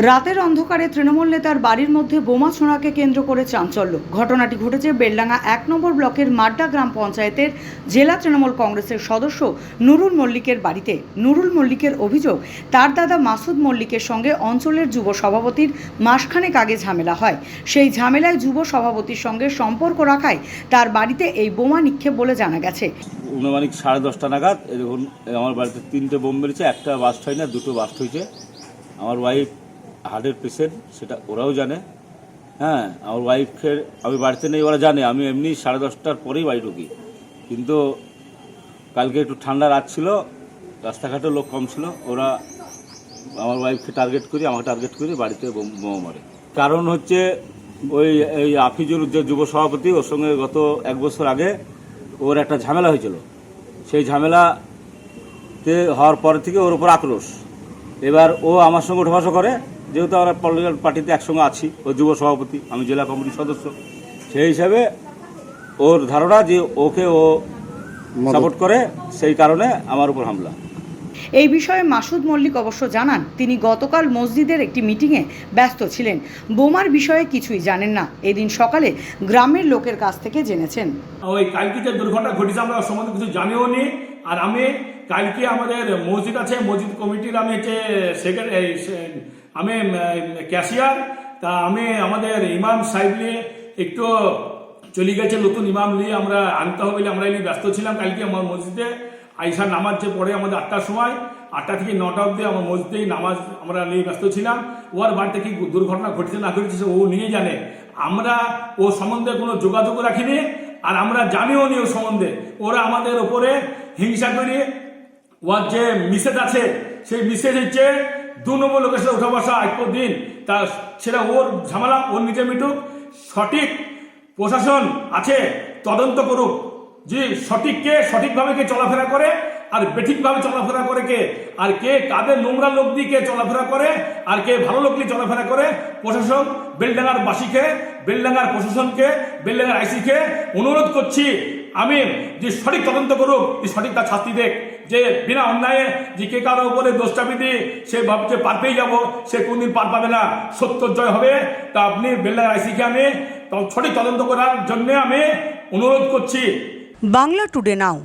রাতের অন্ধকারে তৃণমূল নেতার বাড়ির মধ্যে বোমা ছোঁড়াকে কেন্দ্র করে চাঞ্চল্য। ঘটনাটি ঘটেছে বেলডাঙ্গা এক নম্বর ব্লকের মাড্ডা গ্রাম পঞ্চায়েতের জেলা তৃণমূল কংগ্রেসের সদস্য নুরুল মল্লিকের বাড়িতে। নুরুল মল্লিকের অভিযোগ, তার দাদা মাসুদ মল্লিকের সঙ্গে অঞ্চলের যুব সভাপতির মাসখানেক আগে ঝামেলা হয়। সেই ঝামেলায় যুব সভাপতির সঙ্গে সম্পর্ক রাখায় তার বাড়িতে এই বোমা নিক্ষেপ বলে জানা গেছে। অনুমানিক সাড়ে দশটা নাগাদ আমার বাড়িতে তিনটে বোম মেরেছে, একটা বাস্ট হয় না দুটো বাস্ট হয়েছে। আমার ওয়াইফ হার্টের পেশেন্ট সেটা ওরাও জানে। হ্যাঁ আমার ওয়াইফের আমি বাড়িতে নেই, ওরা জানে। আমি এমনি সাড়ে দশটার পরেই বাড়ি ঢুকি। কিন্তু কালকে একটু ঠান্ডা রাত ছিল রাস্তাঘাটে লোক কম ছিল, ওরা আমার ওয়াইফকে টার্গেট করি, আমাকে টার্গেট করি, বাড়িতে বোম- বোমা মারে। কারণ হচ্ছে, ওই, এই আফিজুর যে যুব সভাপতি, ওর সঙ্গে গত এক বছর আগে ওর একটা ঝামেলা হয়েছিল। সেই ঝামেলাতে হওয়ার পর থেকে ওর উপর আক্রোশ। এবার ও আমার সঙ্গে উঠবাস করে যেহেতু আমরা পলিটিক্যাল পার্টিতে একসঙ্গে আছি ও যুব সভাপতি আমি জেলা কমিটির সদস্য সেই হিসাবে ওর ধারণা যে ওকে ও সাপোর্ট করে সেই কারণে আমার উপর হামলা। এই বিষয়ে মাসুদ মল্লিক অবশ্য জানান তিনি গতকাল মসজিদের একটি মিটিংয়ে ব্যস্ত ছিলেন। বোমার বিষয়ে কিছুই জানেন না। এদিন সকালে গ্রামের লোকের কাছ থেকে জেনেছেন। ওই কালকে যে দুর্ঘটনা ঘটেছে আমরা সম্বন্ধে কিছু জানিও নি। আর আমি কালকে আমাদের মসজিদ আছে মসজিদ কমিটির আমি হচ্ছে সেক্রেটারি আমি ক্যাশিয়ার, তা আমি আমাদের ইমাম সাহেব নিয়ে একটু চলে গেছে, নতুন ইমাম নিয়ে আমরা আনতে হবে বলে আমরা এনে ব্যস্ত ছিলাম কালকে আমার মসজিদে। আইসার নামাজ যে পড়ে আমাদের আটটার সময়, আটটা থেকে নটা অব্দি আমার মসজিদেই নামাজ আমরা নিয়ে ব্যস্ত ছিলাম। ওর বাড়িতে কি দুর্ঘটনা ঘটেছে না ঘটেছে ও নিয়ে জানে। আমরা ও সম্বন্ধে কোনো যোগাযোগ রাখিনি আর আমরা জানিও নি ও সম্বন্ধে। ওরা আমাদের ওপরে হিংসা করে, ওর যে মিসেজ আছে, সেই মিসেজ হচ্ছে দু নম্বর লোকের সাথে উঠা বসা এক দিন তা সেটা ওর ঝামেলা, ওর নিজে মিটুক। সঠিক প্রশাসন আছে, তদন্ত করুক। যে সঠিক কে, সঠিকভাবে কে চলাফেরা করে, আর বেঠিকভাবে চলাফেরা করে কে, আর কে কাদের নোংরা লোক দিয়ে কে চলাফেরা করে, আর কে ভালো লোক দিয়ে চলাফেরা করে প্রশাসন বেলডাঙ্গার বাসীকে, বেলডাঙ্গার প্রশাসনকে, বেলডাঙ্গার আইসিকে অনুরোধ করছি আমি যে সঠিক তদন্ত করুক, যে সঠিক তার শাস্তি দেখ যে বিনা অন্যায়ে যে কে কারও উপরে দোষ চাপি দিয়ে সে ভাবছে পার পেয়ে যাব, সে কোনদিন পার পাবে না। সত্য জয় হবে। তা আপনি বেল্লার আইসিকে আমি সঠিক তদন্ত করার জন্য আমি অনুরোধ করছি। Bangla today now.